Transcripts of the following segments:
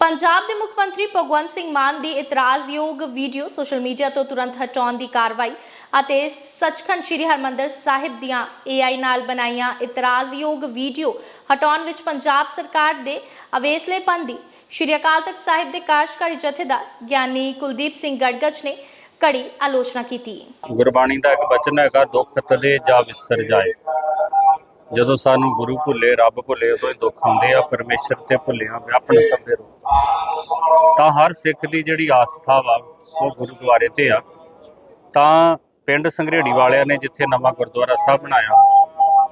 ਪੰਜਾਬ ਦੇ ਮੁੱਖ ਮੰਤਰੀ ਭਗਵੰਤ ਸਿੰਘ ਮਾਨ ਦੀ ਇਤਰਾਜ਼ਯੋਗ ਵੀਡੀਓ ਸੋਸ਼ਲ ਮੀਡੀਆ ਤੋਂ ਤੁਰੰਤ ਹਟਾਉਣ ਦੀ ਕਾਰਵਾਈ ਅਤੇ ਸੱਚਖੰਡ ਸ੍ਰੀ ਹਰਮੰਦਰ ਸਾਹਿਬ ਦੀਆਂ AI ਨਾਲ ਬਣਾਈਆਂ ਇਤਰਾਜ਼ਯੋਗ ਵੀਡੀਓ ਹਟਾਉਣ ਵਿੱਚ ਪੰਜਾਬ ਸਰਕਾਰ ਦੇ ਅਵੇਸਲੇਪਨ ਦੀ ਸ੍ਰੀ ਅਕਾਲ ਤਖਤ ਸਾਹਿਬ ਦੇ ਕਾਰਜਕਾਰੀ ਜਥੇਦਾਰ ਗਿਆਨੀ ਕੁਲਦੀਪ ਸਿੰਘ ਗੜਗੜ ਨੇ ਕੜੀ ਆਲੋਚਨਾ ਕੀਤੀ। ਗੁਰਬਾਣੀ ਦਾ ਇੱਕ ਬਚਨ ਹੈਗਾ, ਦੁੱਖ ਤਦੇ ਜਾ ਵਿਸਰ ਜਾਏ। ਜਦੋਂ ਸਾਨੂੰ ਗੁਰੂ ਭੁੱਲੇ, ਰੱਬ ਭੁੱਲੇ, ਉਦੋਂ ਹੀ ਦੁੱਖ ਆਉਂਦੇ ਆ, ਪਰਮੇਸ਼ਰ ਤੇ ਭੁੱਲਿਆ ਵਿਆਪਣ ਸਭ ਦੇ ਰੂਪ ਤਾਂ ਹਰ ਸਿੱਖ ਦੀ ਜਿਹੜੀ ਆਸਥਾ ਵਾ, ਉਹ ਗੁਰਦੁਆਰੇ ਤੇ ਆ। ਤਾਂ ਪਿੰਡ ਸੰਘਰੇੜੀ ਵਾਲਿਆਂ ਨੇ ਜਿੱਥੇ ਨਵਾਂ ਗੁਰਦੁਆਰਾ ਸਾਹਿਬ ਬਣਾਇਆ,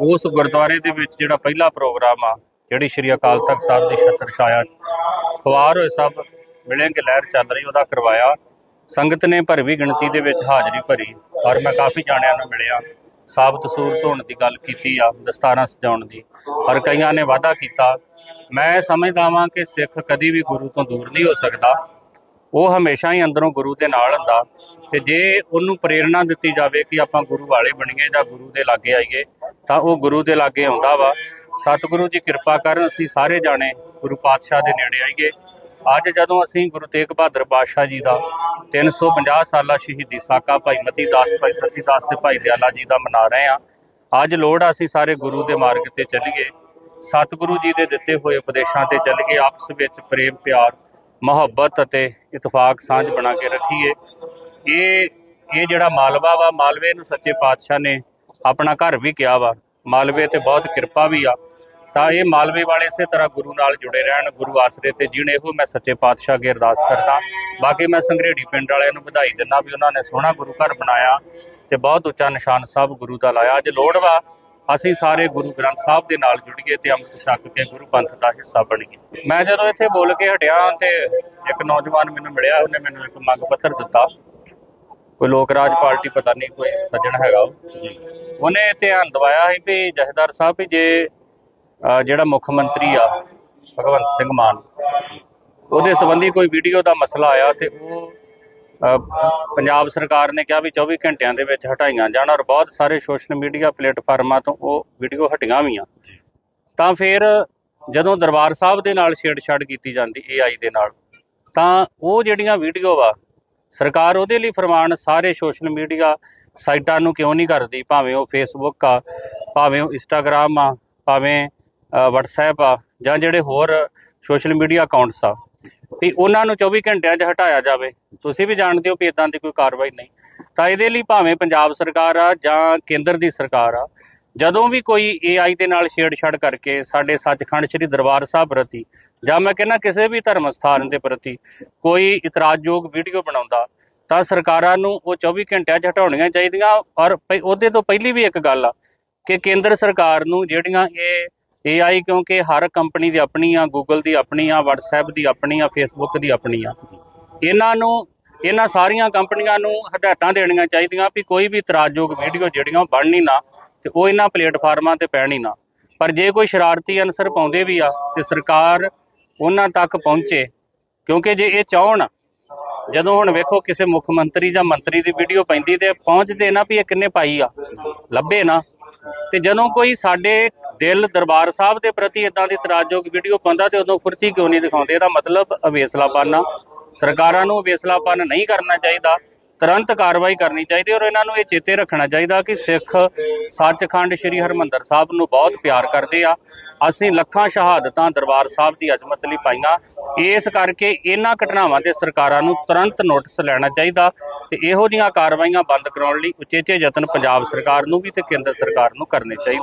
ਉਸ ਗੁਰਦੁਆਰੇ ਦੇ ਵਿੱਚ ਜਿਹੜਾ ਪਹਿਲਾ ਪ੍ਰੋਗਰਾਮ ਆ, ਜਿਹੜੀ ਸ਼੍ਰੀ ਅਕਾਲ ਤਖਤ ਸਾਹਿਬ ਦੀ ਛਤਰ ਛਾਇਆ ਖਵਾਰ ਹੋਏ ਸਭ ਮਿਲੇ ਲਹਿਰ ਚੱਲ ਰਹੀ, ਉਹਦਾ ਕਰਵਾਇਆ। ਸੰਗਤ ਨੇ ਭਰਵੀ ਗਿਣਤੀ ਦੇ ਵਿੱਚ ਹਾਜ਼ਰੀ ਭਰੀ, ਔਰ ਮੈਂ ਕਾਫੀ ਜਾਣਿਆਂ ਨੂੰ ਮਿਲਿਆ। ਸਾਬਤ ਸੂਰਤ ਹੋਣ ਦੀ ਗੱਲ ਕੀਤੀ ਆ, ਦਸਤਾਰਾਂ ਸਜਾਉਣ ਦੀ। ਔਰ ਕਈਆਂ ਨੇ ਵਾਅਦਾ ਕੀਤਾ, ਮੈਂ ਸਮਝਦਾ ਵਾਂ ਕਿ ਸਿੱਖ ਕਦੀ ਵੀ ਗੁਰੂ ਤੋਂ ਦੂਰ ਨਹੀਂ ਹੋ ਸਕਦਾ। ਉਹ ਹਮੇਸ਼ਾ ਹੀ ਅੰਦਰੋਂ ਗੁਰੂ ਦੇ ਨਾਲ ਹੁੰਦਾ। ਤੇ ਜੇ ਉਹਨੂੰ ਪ੍ਰੇਰਣਾ ਦਿੱਤੀ ਜਾਵੇ ਕਿ ਆਪਾਂ ਗੁਰੂ ਵਾਲੇ ਬਣੀਏ ਜਾਂ ਗੁਰੂ ਦੇ ਲਾਗੇ ਆਈਏ, ਤਾਂ ਉਹ ਗੁਰੂ ਦੇ ਲਾਗੇ ਆਉਂਦਾ ਵਾ। ਸਤਿਗੁਰੂ ਜੀ ਕਿਰਪਾ ਕਰਨ, ਅਸੀਂ ਸਾਰੇ ਜਾਣੇ ਗੁਰੂ ਪਾਤਸ਼ਾਹ ਦੇ ਨੇੜੇ ਆਈਏ। ਅੱਜ ਜਦੋਂ ਅਸੀਂ ਗੁਰੂ ਤੇਗ ਬਹਾਦਰ ਪਾਤਸ਼ਾਹ ਜੀ ਦਾ 350 ਸਾਲਾ ਸ਼ਹੀਦੀ ਸਾਕਾ ਭਾਈ ਮਤੀ ਦਾਸ, ਭਾਈ ਸਤੀ ਦਾਸ ਤੇ ਭਾਈ ਦਿਆਲਾ ਜੀ ਦਾ ਮਨਾ ਰਹੇ ਆ ਅੱਜ ਲੋੜ ਆ ਅਸੀਂ ਸਾਰੇ ਗੁਰੂ ਦੇ ਮਾਰਗ ਤੇ ਚੱਲੀਏ, ਸਤਿਗੁਰੂ ਜੀ ਦੇ ਦਿੱਤੇ ਹੋਏ ਉਪਦੇਸ਼ਾਂ ਤੇ ਚੱਲੀਏ, ਆਪਸ ਵਿੱਚ ਪ੍ਰੇਮ, ਪਿਆਰ, ਮੁਹੱਬਤ ਅਤੇ ਇਤਫਾਕ ਸਾਂਝ ਬਣਾ ਕੇ ਰੱਖੀਏ। ਇਹ ਇਹ ਜਿਹੜਾ ਮਾਲਵਾ ਵਾ, ਮਾਲਵੇ ਨੂੰ ਸੱਚੇ ਪਾਤਸ਼ਾਹ ਨੇ ਆਪਣਾ ਘਰ ਵੀ ਕਿਹਾ ਵਾ, ਮਾਲਵੇ ਤੇ ਬਹੁਤ ਕਿਰਪਾ ਵੀ ਆ। ਤਾਂ ਇਹ ਮਾਲਵੇ ਵਾਲੇ ਇਸੇ ਤਰ੍ਹਾਂ ਗੁਰੂ ਨਾਲ ਜੁੜੇ ਰਹਿਣ ਗੁਰੂ ਆਸਰੇ ਤੇ ਜੀਣ ਇਹੋ ਮੈਂ ਸੱਚੇ ਪਾਤਸ਼ਾਹ ਅੱਗੇ ਅਰਦਾਸ ਕਰਦਾ। ਬਾਕੀ ਮੈਂ ਸੰਘਰੇੜੀ ਪਿੰਡ ਵਾਲਿਆਂ ਨੂੰ ਵਧਾਈ ਦਿੰਦਾ ਵੀ ਉਹਨਾਂ ਨੇ ਸੋਹਣਾ ਗੁਰੂ ਘਰ ਬਣਾਇਆ ਤੇ ਬਹੁਤ ਉੱਚਾ ਨਿਸ਼ਾਨ ਸਾਹਿਬ ਗੁਰੂ ਦਾ ਲਾਇਆ। ਅੱਜ ਲੋੜ ਵਾ ਅਸੀਂ ਸਾਰੇ ਗੁਰੂ ਗ੍ਰੰਥ ਸਾਹਿਬ ਦੇ ਨਾਲ ਜੁੜੀਏ ਤੇ ਅੰਮ੍ਰਿਤ ਛਕ ਕੇ ਗੁਰੂ ਪੰਥ ਦਾ ਹਿੱਸਾ ਬਣੀਏ। ਮੈਂ ਜਦੋਂ ਇੱਥੇ ਬੋਲ ਕੇ ਹਟਿਆ ਤੇ ਇੱਕ ਨੌਜਵਾਨ ਮੈਨੂੰ ਮਿਲਿਆ ਉਹਨੇ ਮੈਨੂੰ ਇੱਕ ਮੰਗ ਪੱਤਰ ਦਿੱਤਾ। ਕੋਈ ਲੋਕ ਰਾਜ ਪਾਰਟੀ ਪਤਾ ਨਹੀਂ ਕੋਈ ਸੱਜਣ ਹੈਗਾ ਉਹ। ਜੀ। ਉਹਨੇ ਧਿਆਨ ਦਵਾਇਆ ਸੀ ਵੀ ਜਥੇਦਾਰ ਸਾਹਿਬ ਵੀ ਜੇ ਜਿਹੜਾ ਮੁੱਖ ਮੰਤਰੀ ਆ ਭਗਵੰਤ ਸਿੰਘ ਮਾਨ ਉਹਦੇ ਸੰਬੰਧੀ ਕੋਈ ਵੀਡੀਓ ਦਾ ਮਸਲਾ ਆਇਆ ਤੇ ਉਹ ਪੰਜਾਬ ਸਰਕਾਰ ਨੇ ਕਿਹਾ ਵੀ 24 ਘੰਟਿਆਂ ਦੇ ਵਿੱਚ ਹਟਾਈਆਂ ਜਾਣ ਔਰ ਬਹੁਤ ਸਾਰੇ ਸੋਸ਼ਲ ਮੀਡੀਆ ਪਲੇਟਫਾਰਮਾਂ ਤੋਂ ਉਹ ਵੀਡੀਓ ਹਟੀਆਂ ਵੀ ਆ ਤਾਂ ਫਿਰ ਜਦੋਂ ਦਰਬਾਰ ਸਾਹਿਬ ਦੇ ਨਾਲ ਛੇੜਛਾੜ ਕੀਤੀ ਜਾਂਦੀ AI ਦੇ ਨਾਲ ਤਾਂ ਉਹ ਜਿਹੜੀਆਂ ਵੀਡੀਓ ਵਾ ਸਰਕਾਰ ਉਹਦੇ ਲਈ ਫਰਮਾਨ ਸਾਰੇ ਸੋਸ਼ਲ ਮੀਡੀਆ ਸਾਈਟਾਂ ਨੂੰ ਕਿਉਂ ਨਹੀਂ ਕਰਦੀ? ਭਾਵੇਂ ਉਹ ਫੇਸਬੁੱਕ ਆ ਭਾਵੇਂ ਉਹ ਇੰਸਟਾਗ੍ਰam ਆ ਭਾਵੇਂ WhatsApp ਆ ਜਾਂ ਜਿਹੜੇ ਹੋਰ ਸੋਸ਼ਲ ਮੀਡੀਆ ਅਕਾਊਂਟਸ ਆ, ਵੀ ਉਹਨਾਂ ਨੂੰ 24 ਘੰਟਿਆਂ 'ਚ ਹਟਾਇਆ ਜਾਵੇ। ਤੁਸੀਂ ਵੀ ਜਾਣਦੇ ਹੋ ਵੀ ਇਦਾਂ ਦੀ ਕੋਈ ਕਾਰਵਾਈ ਨਹੀਂ। ਤਾਂ ਇਹਦੇ ਲਈ ਭਾਵੇਂ ਪੰਜਾਬ ਸਰਕਾਰ ਆ ਜਾਂ ਕੇਂਦਰ ਦੀ ਸਰਕਾਰ ਆ, ਜਦੋਂ ਵੀ ਕੋਈ AI ਦੇ ਨਾਲ ਛੇੜਛਾੜ ਕਰਕੇ ਸਾਡੇ ਸੱਚਖੰਡ ਸ੍ਰੀ ਦਰਬਾਰ ਸਾਹਿਬ ਪ੍ਰਤੀ ਜਾਂ ਮੈਂ ਕਹਿੰਦਾ ਕਿਸੇ ਵੀ ਧਰਮ ਸਥਾਨ ਦੇ ਪ੍ਰਤੀ ਕੋਈ ਇਤਰਾਜ਼ਯੋਗ ਵੀਡੀਓ ਬਣਾਉਂਦਾ, ਤਾਂ ਸਰਕਾਰਾਂ ਨੂੰ ਉਹ 24 ਘੰਟਿਆਂ 'ਚ ਹਟਾਉਣੀਆਂ ਚਾਹੀਦੀਆਂ। ਔਰ ਉਹਦੇ ਤੋਂ ਪਹਿਲੀ ਵੀ ਇੱਕ ਗੱਲ ਆ ਕਿ ਕੇਂਦਰ ਸਰਕਾਰ ਨੂੰ ਜਿਹੜੀਆਂ ਇਹ AI ਕਿਉਂਕਿ ਹਰ ਕੰਪਨੀ ਦੀ ਆਪਣੀ ਆ, Google ਦੀ ਆਪਣੀ ਆ, WhatsApp ਦੀ ਆਪਣੀ ਆ, Facebook ਦੀ ਆਪਣੀ ਆ। ਇਹਨਾਂ ਨੂੰ, ਇਹਨਾਂ ਸਾਰੀਆਂ ਕੰਪਨੀਆਂ ਨੂੰ ਹਦਾਇਤਾਂ ਦੇਣੀਆਂ ਚਾਹੀਦੀਆਂ ਵੀ ਕੋਈ ਵੀ ਇਤਰਾਜ਼ਯੋਗ ਵੀਡੀਓ ਜਿਹੜੀਆਂ ਉਹ ਬਣਨੀ ਨਾ ਤੇ ਉਹ ਇਹਨਾਂ ਪਲੇਟਫਾਰਮਾਂ ਤੇ ਪੈਣੀ ਨਾ। ਪਰ ਜੇ ਕੋਈ ਸ਼ਰਾਰਤੀ ਅਨਸਰ ਪਾਉਂਦੇ ਵੀ ਆ ਤੇ ਸਰਕਾਰ ਉਹਨਾਂ ਤੱਕ ਪਹੁੰਚੇ, ਕਿਉਂਕਿ ਜੇ ਇਹ ਚਾਹਣ, ਜਦੋਂ ਹੁਣ ਵੇਖੋ ਕਿਸੇ ਮੁੱਖ ਮੰਤਰੀ ਜਾਂ ਮੰਤਰੀ ਦੀ ਵੀਡੀਓ ਪੈਂਦੀ ਤੇ ਪਹੁੰਚਦੇ ਨਾ ਵੀ ਇਹ ਕਿੰਨੇ ਪਾਈ ਆ, ਲੱਭੇ ਨਾ। ਤੇ ਜਦੋਂ ਕੋਈ ਸਾਡੇ ਦਿਲ ਦਰਬਾਰ ਸਾਹਿਬ ਦੇ ਪ੍ਰਤੀ ਇਦਾਂ ਦੀ ਇਤਰਾਜ਼ਯੋਗ ਵੀਡੀਓ ਪਾਉਂਦਾ ਤੇ ਉਦੋਂ ਫੁਰਤੀ ਕਿਉਂ ਨਹੀਂ ਦਿਖਾਉਂਦੇ? ਇਹਦਾ ਮਤਲਬ ਅਵੇਸਲਾਪਨ ਆ। ਸਰਕਾਰਾਂ ਨੂੰ ਅਵੇਸਲਾਪਨ ਨਹੀਂ ਕਰਨਾ ਚਾਹੀਦਾ। ਤੁਰੰਤ ਕਾਰਵਾਈ ਕਰਨੀ ਚਾਹੀਦੀ ਔਰ ਇਹਨਾਂ ਨੂੰ ਇਹ ਚੇਤੇ ਰੱਖਣਾ ਚਾਹੀਦਾ ਕਿ ਸਿੱਖ ਸੱਚਖੰਡ ਸ੍ਰੀ ਹਰਮੰਦਰ ਸਾਹਿਬ ਨੂੰ ਬਹੁਤ ਪਿਆਰ ਕਰਦੇ ਆ। ਅਸੀਂ ਲੱਖਾਂ ਸ਼ਹਾਦਤਾਂ ਦਰਬਾਰ ਸਾਹਿਬ ਦੀ ਅਜ਼ਮਤ ਲਈ ਪਾਈਆਂ। ਇਸ ਕਰਕੇ ਇਹਨਾਂ ਘਟਨਾਵਾਂ ਤੇ ਸਰਕਾਰਾਂ ਨੂੰ ਤੁਰੰਤ ਨੋਟਿਸ ਲੈਣਾ ਚਾਹੀਦਾ ਤੇ ਇਹੋ ਜਿਹੀਆਂ ਕਾਰਵਾਈਆਂ ਬੰਦ ਕਰਾਉਣ ਲਈ ਉਚੇਚੇ ਯਤਨ ਪੰਜਾਬ ਸਰਕਾਰ ਨੂੰ ਵੀ ਤੇ ਕੇਂਦਰ ਸਰਕਾਰ ਨੂੰ ਕਰਨੇ ਚਾਹੀਦੇ।